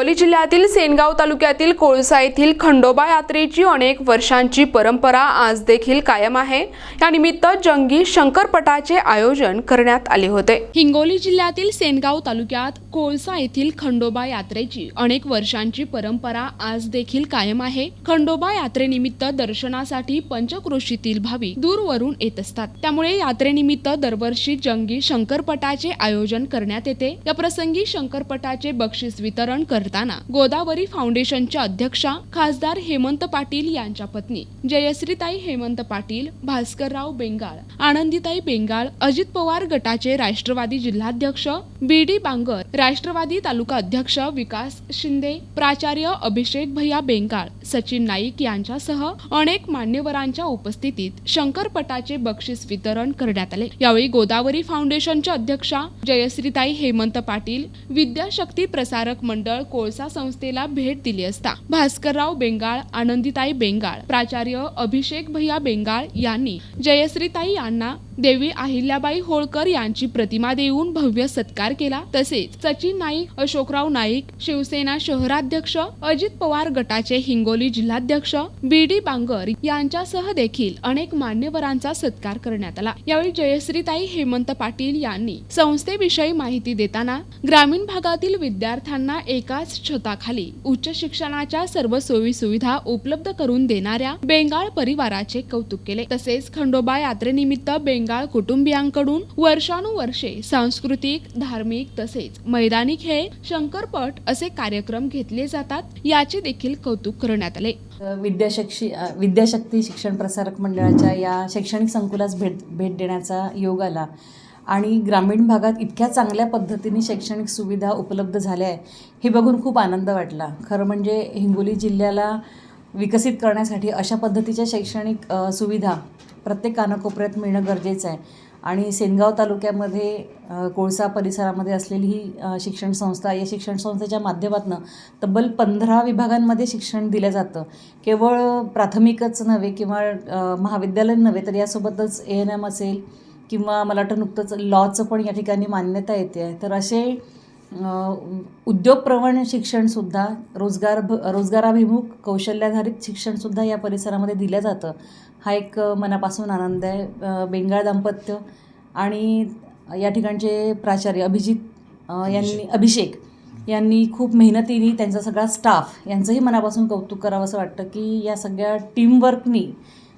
हिंगोली जिल्ह्यातील सेनगाव तालुक्यातील कोळसा येथील खंडोबा यात्रेची अनेक वर्षांची परंपरा आज देखील कायम आहे. यानिमित्त जंगी शंकरपटाचे आयोजन करण्यात आले होते. हिंगोली जिल्ह्यातील सेनगाव तालुक्यात कोळसा येथील खंडोबा यात्रेची अनेक वर्षांची परंपरा आज देखील कायम आहे. खंडोबा यात्रेनिमित्त दर्शनासाठी पंचक्रोशीतील भाविक दूरवरून येत असतात. त्यामुळे यात्रेनिमित्त दरवर्षी जंगी शंकरपटाचे आयोजन करण्यात येते. या प्रसंगी शंकरपटाचे बक्षीस वितरण कर करताना गोदावरी फाउंडेशनच्या अध्यक्षा खासदार हेमंत पाटील यांच्या पत्नी जयश्रीताई हेमंत पाटील भास्करराव बेंगाळ आनंदीताई बेंगाळ अजित पवार गटाचे राष्ट्रवादी जिल्हाध्यक्ष बी डी बांगर राष्ट्रवादी तालुका अध्यक्ष विकास शिंदे प्राचार्य अभिषेक भैया बेंगाळ सचिन नाईक यांच्यासह अनेक मान्यवरांच्या उपस्थितीत शंकरपटाचे बक्षीस वितरण करण्यात आले. यावेळी गोदावरी फाउंडेशनच्या अध्यक्षा जयश्रीताई हेमंत पाटील विद्याशक्ती प्रसारक मंडळ कोळसा संस्थेला भेट दिली असता. भास्करराव बेंगाळ आनंदीताई बेंगाळ प्राचार्य अभिषेक भैया बेंगाळ यांनी जयश्रीताई यांना देवी अहिल्याबाई होळकर यांची प्रतिमा देऊन भव्य सत्कार केला. तसेच सचिन नाईक अशोकराव नाईक शिवसेना शहराध्यक्ष अजित पवार गटाचे हिंगोली जिल्हाध्यक्ष बी डी बांगर यांच्यासह देखील अनेक मान्यवरांचा सत्कार करण्यात आला. यावेळी जयश्रीताई हेमंत पाटील यांनी संस्थेविषयी माहिती देताना ग्रामीण भागातील विद्यार्थ्यांना एकाच छताखाली उच्च शिक्षणाच्या सर्व सोयी सुविधा उपलब्ध करून देणाऱ्या बेंगाळ परिवाराचे कौतुक केले. तसेच खंडोबा यात्रेनिमित्त बेंगाळ कुटुंबियांकडून वर्षानुवर्षे सांस्कृतिक धार्मिक तसेच मैदानी खेळ शंकरपट असे कार्यक्रम घेतले जातात याचे देखील कौतुक करण्यात आले. विद्याशक्षी विद्याशक्ती शिक्षण प्रसारक मंडळाच्या या शैक्षणिक संकुलास भेट भेट देण्याचा योग आला. आणि ग्रामीण भागात इतक्या चांगल्या पद्धतीने शैक्षणिक सुविधा उपलब्ध झाल्या आहे हे बघून खूप आनंद वाटला. खरं म्हणजे हिंगोली जिल्ह्याला विकसित करण्यासाठी अशा पद्धतीच्या शैक्षणिक सुविधा प्रत्येक कानाकोपऱ्यात मिळणं गरजेचं आहे. आणि सेनगाव तालुक्यामध्ये कोळसा परिसरामध्ये असलेली ही शिक्षण संस्था या शिक्षण संस्थेच्या माध्यमातून तब्बल पंधरा विभागांमध्ये शिक्षण दिलं जातं. केवळ प्राथमिकच नव्हे किंवा महाविद्यालयीन महाविद्यालय नव्हे तर यासोबतच ए एन एम असेल किंवा मला वाटतं नुकतंच लॉचं पण या ठिकाणी मान्यता येते आहे. तर असे उद्योगप्रवण शिक्षणसुद्धा रोजगार रोजगाराभिमुख कौशल्याधारित शिक्षणसुद्धा या परिसरामध्ये दिलं जातं. हा एक मनापासून आनंद आहे. बेंगाळ दाम्पत्य आणि या ठिकाणचे प्राचार्य अभिजित यांनी अभिषेक यांनी खूप मेहनतीने त्यांचा सगळा स्टाफ यांचंही मनापासून कौतुक करावं असं वाटतं की या सगळ्या टीमवर्कनी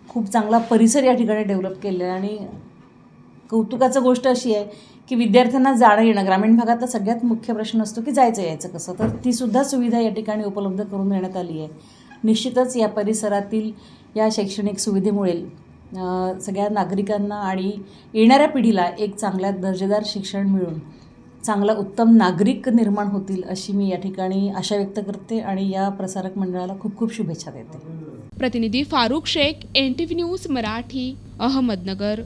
खूप चांगला परिसर या ठिकाणी डेव्हलप केला आहे आणि कौतुकाचं गोष्ट अशी आहे की विद्यार्थ्यांना जाणं येणं ग्रामीण भागातला सगळ्यात मुख्य प्रश्न असतो की जायचं यायचं कसं? तर ती सुद्धा सुविधा या ठिकाणी उपलब्ध करून देण्यात आली आहे. निश्चितच या परिसरातील या शैक्षणिक सुविधेमुळे सगळ्या नागरिकांना आणि येणाऱ्या पिढीला एक चांगल्या दर्जेदार शिक्षण मिळून चांगला उत्तम नागरिक निर्माण होतील अशी मी या ठिकाणी आशा व्यक्त करते आणि या प्रसारक मंडळाला खूप खूप शुभेच्छा देते. प्रतिनिधी Farukh Shaikh N T V news Marathi Ahmednagar.